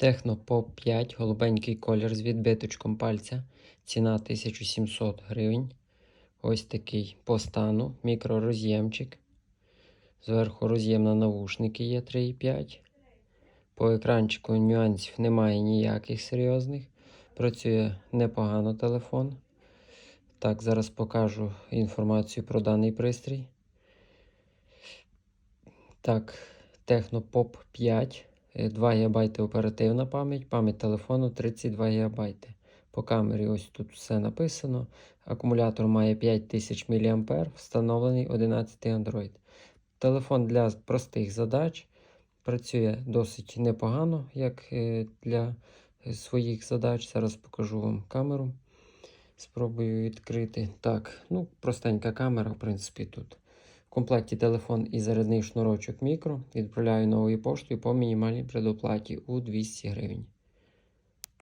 Технопоп 5, голубенький колір з відбиточком пальця. Ціна 1700 гривень. Ось такий по стану. Мікророз'ємчик. Зверху роз'єм на навушники є 3,5. По екранчику нюансів немає ніяких серйозних. Працює непогано телефон. Так, зараз покажу інформацію про даний пристрій. Так, Технопоп 5. Е, 2 ГБ оперативна пам'ять, пам'ять телефону 32 ГБ. По камері ось тут все написано. Акумулятор має 5000 мА, встановлений 11 Android. Телефон для простих задач працює досить непогано, як е, для е, своїх задач. Зараз покажу вам камеру. Спробую відкрити. Так, ну, простенька камера, в принципі, тут. В комплекті телефон і зарядний шнурочок мікро. Відправляю новою поштою по мінімальній предоплаті у 200 гривень.